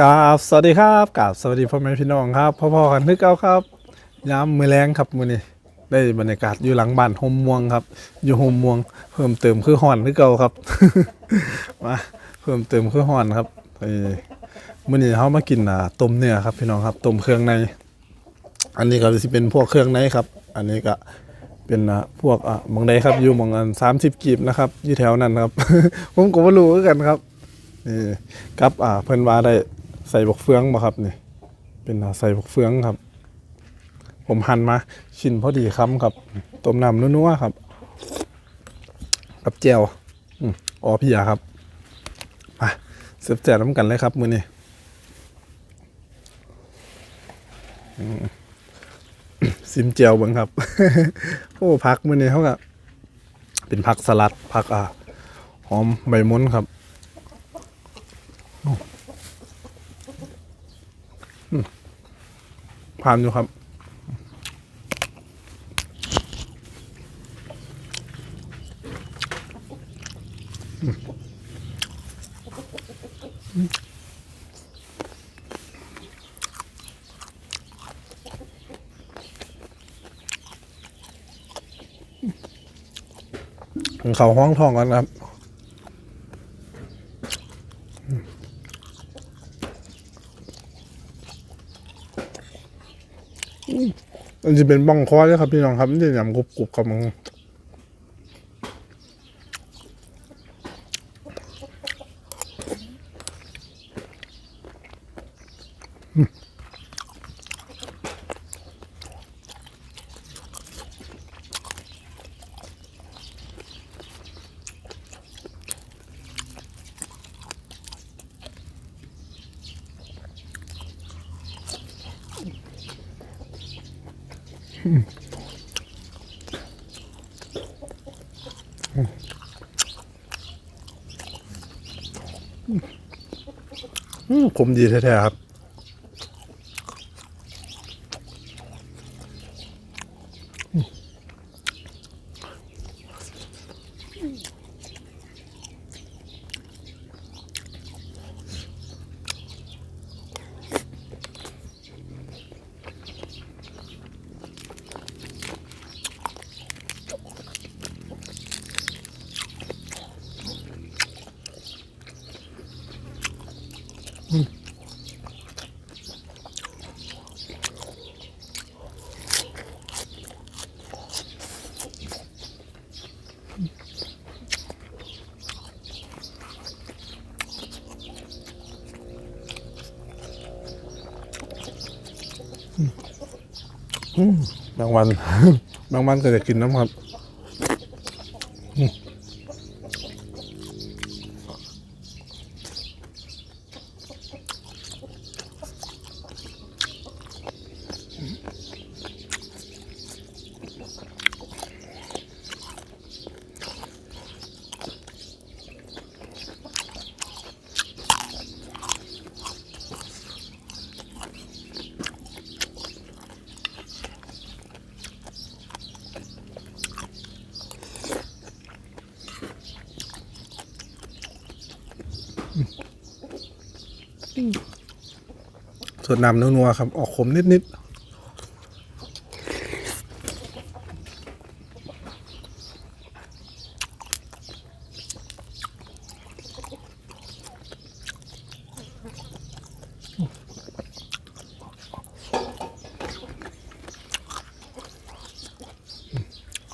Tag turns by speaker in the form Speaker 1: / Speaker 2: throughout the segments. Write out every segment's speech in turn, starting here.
Speaker 1: กราบสวัสดีครับกราบสวัสดีพ่อแม่พี่น้องครับพ่อๆกันนึกเอาครับยามมือแรงครับมือนี้ได้บรรยากาศอยู่หลังบ้านโฮมม่วงครับ อยู่โฮมม่วง เพิ่มเติมคือฮ้อนนึกเอาครับ มาเพิ่มเติมคือฮ้อนครับไอ้มื้อนี้เฮามากินอ่าต้มเนื้อครับพี่น้องครับต้มเครื่องใน อันนี้ก็สิเป็นพวกเครื่องในครับ อันนี้ก็เป็นอ่าพวกอ่าบางใดครับอยู่หมองอัน30กีบนะครับอยู่แถวนั้นครับ ผมก็บ่รู้คือกันครับนี่กับอ่าเพิ่นว่าได้ ใส่บกเฟืองบ่ครับนี่เป็นใส่บกเฟืองครับ ผมหั่นมาชิ้นพอดีคำครับต้มน้ำนัวๆครับ กับแจวอืมอ๋อพี่ยาครับมาเสิร์ฟแจวน้ำกันเลยครับมื้อนี้ซิมแจวบิ่งครับ โอ้ผักมื้อนี้เขาก็เป็นผักสลัดผักอ่าหอมใบม้นครับ ผ่านอยู่ครับ เขาห้องทองกันครับ มันจะเป็นบ้องคอเลยครับพี่น้องครับนจะยำกรุบกรุบกับมึง อื้อขมดีแท้ๆครับ บางวัน บางวันก็จะกินน้ำครับ ส่วนน้ำนัวๆครับ ออกขมนิดๆ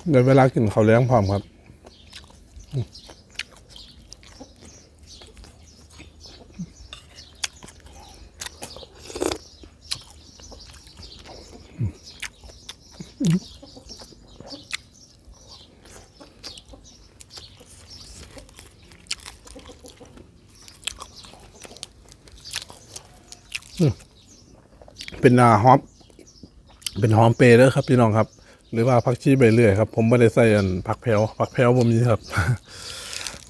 Speaker 1: เดี๋ยวเวลากินเขาเลี้ยงพร้อมครับ เป็นนาฮอปเป็นหอมเปรย์เด้อครับพี่น้องครับ หรือว่าผักชีใบเลื่อยครับ ผมไม่ได้ใส่อันผักแพรวผักแพรวผมมีครับ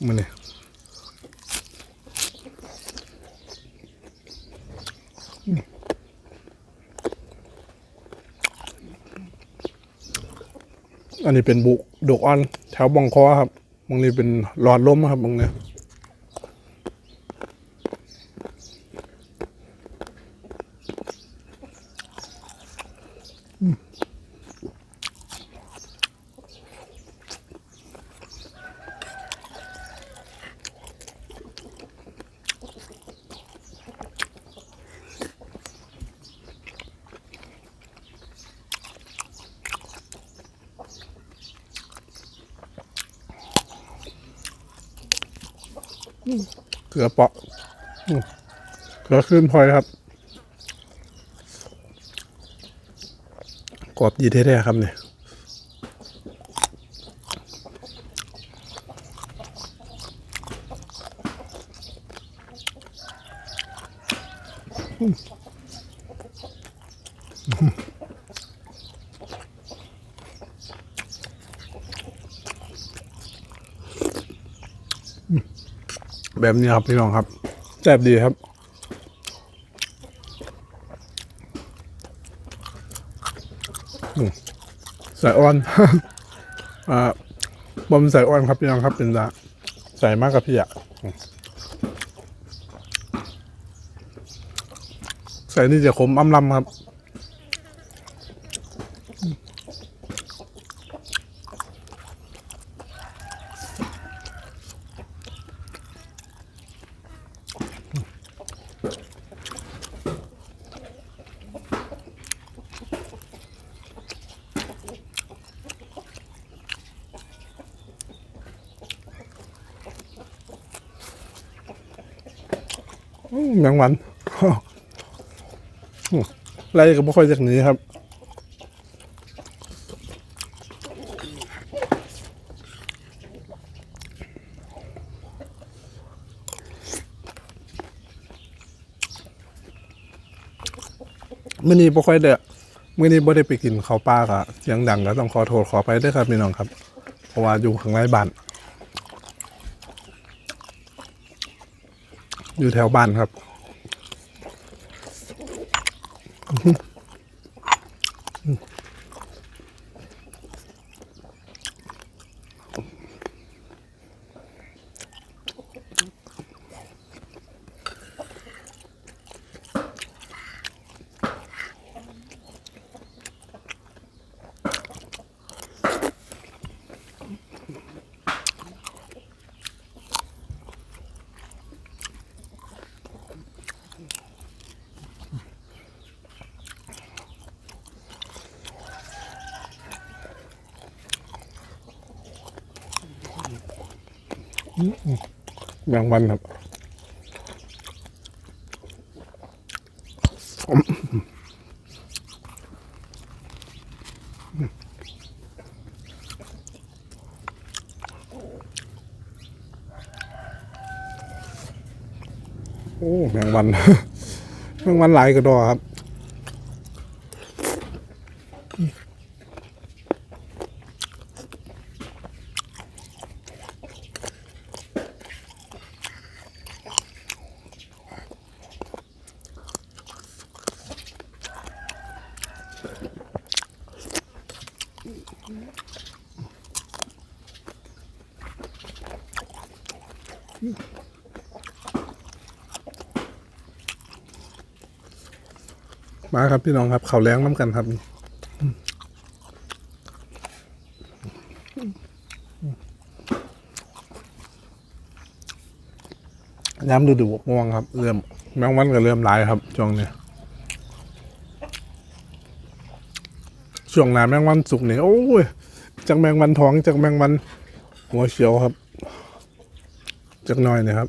Speaker 1: มันนี่อั อันนี้เป็นบุกดกอ่อน แถวบองคอครับบางนี้เป็นหลอดลมครับบางนี้ เกลือเปาะเกลือขึ้นพลอยครับกรอบดีแท้ๆครับเนี่ย แบบนี้ครับพี่น้องครับแซ่บดีครับใส่อ่อนอ่าบอมใส่อ่อนครับพี่น้องครับเป็นละใส่มากกับพี่อะใส่นี่จะขมอ้ำลำครับ อืมแมงวันไล่ก็ไม่ค่อยจากหนี้ครับมื่อนี้บ่ค่อยเด้อมื่อนี้บ่ได้ไปกินข้าวปลาค่ะเสียงดังก็ต้องขอโทษขอไปด้วยครับพี่น้องครับ เพราะว่าอยู่ข้างในบ้าน อยู่แถวบ้านครับ แมงวันครับโอ้แมงวัน แมงวันหลายกระดอครับ มาครับพี่น้องครับเขาแรงน้ำกันครับย้ำดูดูม่วงครับ เริ่มแมงวันก็เริ่มหลายครับช่วงนี้ช่วงหน้าแมงวันสุกเนี่โอ้ยจากแมงวันท้องจากแมงวันหัวเขียวครับ จักหน้อยนะครับ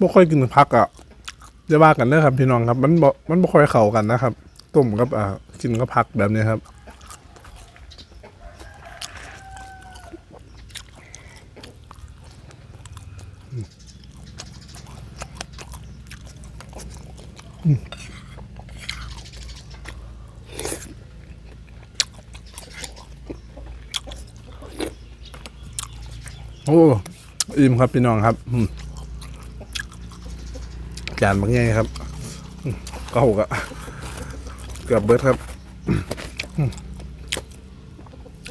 Speaker 1: บ่ค่อยกินผักอะจะว่ากันเด้อครับ พี่น้องครับ มันบ่มันบ่ค่อยเข้ากันนะครับ ต้มกับอ่ากินก็ผักแบบนี้ครับโอ้ อิ่มครับ พี่น้องครับอืมานบางไงครับอืมก็หกะเกือบเบิดครับอืม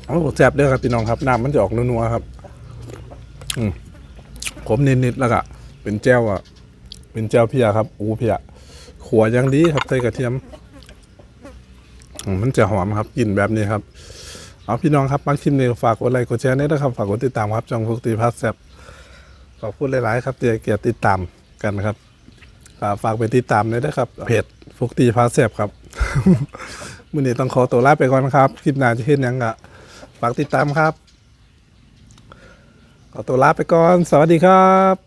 Speaker 1: โอ้แซ่บเด้อครับพี่น้องครับน้ำมันจะออกนัวๆครับอืมขมนิดๆแล้วก็เป็นแจ้วอะ เป็นแจ้วเพียครับอูเพียขัวอยังดีครับใส่กระเทียมมันจะหอมครับกลิ่นแบบนี้ครับ เอาพี่น้องครับมาคลิปนี้ฝากกดไลค์กดแชร์ด้วยนะครับฝากกดติดตามครับจองพุกตีพัสแซบขอบคุณหลาย ๆ ครับที่เกียรติติดตามกันครับ ฝากไปติดตามเลยนะครับ เพจฟุกตีพัสแซบครับ มื่อนี้ต้องขอตัวลาไปก่อนครับ คลิปหน้าจะเห็นหยังอะฝากติดตามครับ ขอตัวลาไปก่อน สวัสดีครับ